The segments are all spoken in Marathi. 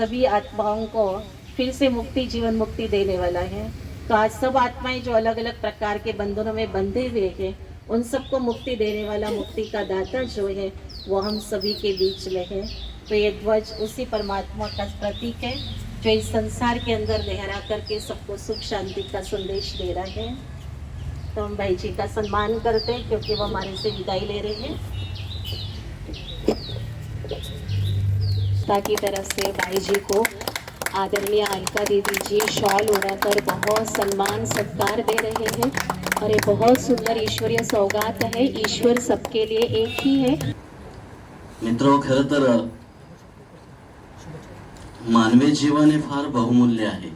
सभी आत्माओं को फिर से मुक्ति, जीवन मुक्ति देने वाला है। तो आज सब आत्माएँ जो अलग अलग प्रकार के बंधनों में बंधे हुए हैं, उन सबको मुक्ति देने वाला, मुक्ति का दाता जो है, वो हम सभी के बीच में है। तो ये ध्वज उसी परमात्मा का प्रतीक है, जो इस संसार के अंदर लहरा करके सबको सुख, शांति का संदेश दे रहा है। तो हम भाई जी का सम्मान करते हैं, क्योंकि वो हमारे से विदाई ले रहे हैं। की तरफ़ से भाई जी को आदरणीय अलका दीदी जी, शॉल उड़ाकर बहुत सम्मान, सत्कार दे रहे हैं। और ये बहुत सुंदर ईश्वरीय सौगात है। ईश्वर सबके लिए एक ही है। मित्र, खर तर मानवी जीवन हे फार बहुमूल्य आहे.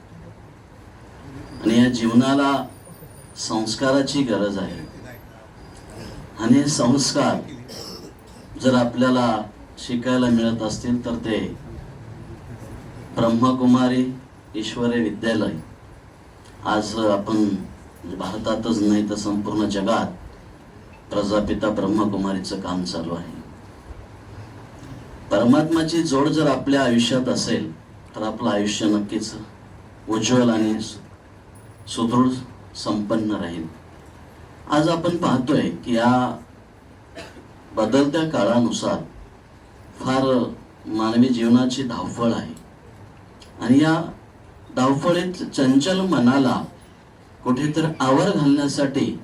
आणि या जीवनाला गरज आणि संस्कार जर आपल्याला शिकायला मिळत असतील तर ते ब्रह्मकुमारी ईश्वरी विद्यालय. आज आपण भारतातच नाही तर संपूर्ण जगात प्रजापिता ब्रह्मकुमारीचं काम चालू आहे. परमात्माची जोड जर आपल्या आयुष्यात असेल तर आपलं आयुष्य नक्कीच उज्ज्वल आणि सुदृढ संपन्न राहील. आज आपण पाहतोय की या बदलत्या काळानुसार फार मानवी जीवनाची धावफळ आहे. आणि या धावफळीत चंचल मनाला कुठेतरी आवर घालण्यासाठी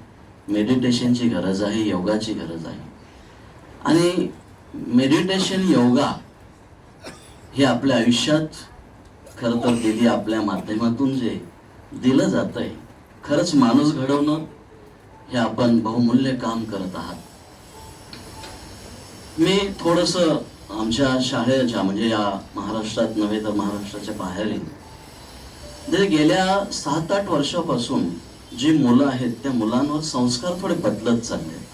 मेडिटेशनची गरज आहे योगाची गरज आहे. आणि मेडिटेशन योगा हे आपल्या आयुष्यात खरं तर दिली आपल्या माध्यमातून जे दिलं जात आहे खरंच माणूस घडवणं हे आपण बहुमूल्य काम करत आहात. मी थोडस आमच्या शाळेच्या म्हणजे या महाराष्ट्रात नव्हे तर महाराष्ट्राच्या बाहेरही म्हणजे गेल्या सात आठ वर्षापासून जी मुलं आहेत त्या मुलांवर संस्कार थोडे बदलत चालले आहेत.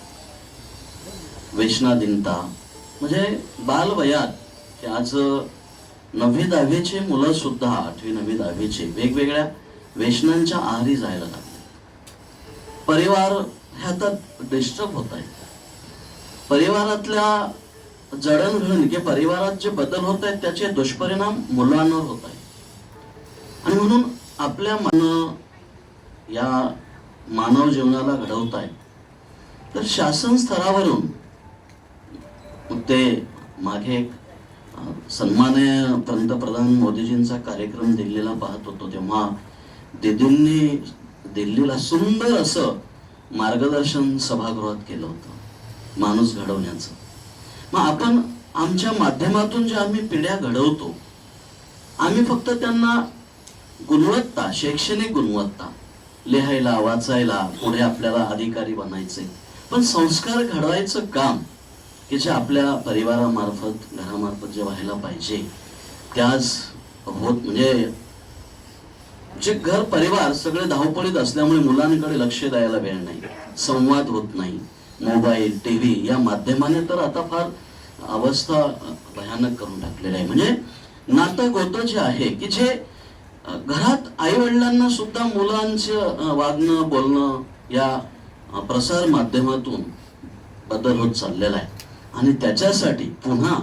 म्हणजे बालवयात की आज नववी दहावीचे मुलं सुद्धा आठवी नववी दहावीचे वेगवेगळ्या व्यसनांच्या आहारी जायला लागले. परिवार ह्या आता डिस्टर्ब होत आहे. परिवारातल्या जडणघडण किंवा परिवारात जे बदल होत आहेत त्याचे दुष्परिणाम मुलांवर होत आहे आणि म्हणून आपल्या मन या मानव जीवनाला घडवत आहे तर शासन स्तरावरून ते मागे एक सन्माननीय पंतप्रधान मोदीजींचा कार्यक्रम दिल्लीला पाहत होतो तेव्हा दिदींनी दिल्लीला सुंदर असं मार्गदर्शन सभागृहात केलं होतं माणूस घडवण्याचं. मग आपण आमच्या माध्यमातून जे आम्ही पिढ्या घडवतो आम्ही फक्त त्यांना गुणवत्ता शैक्षणिक गुणवत्ता लिहायला वाचायला पुढे आपल्याला अधिकारी बनायचे. पण संस्कार घडवायचं काम की जे आपल्या परिवारामार्फत घरामार्फत जे व्हायला पाहिजे त्याच होत म्हणजे जे घर परिवार सगळे धावपळीत असल्यामुळे मुलांकडे लक्ष द्यायला वेळ नाही संवाद होत नाही. मोबाईल टीव्ही या माध्यमाने तर आता फार अवस्था भयानक करून टाकलेली आहे. म्हणजे नातं गोतं जे आहे की जे घरात आई वडिलांना सुद्धा मुलांचं वागणं बोलणं या प्रसार माध्यमातून बदल होत चाललेला आहे. आणि त्याच्यासाठी पुन्हा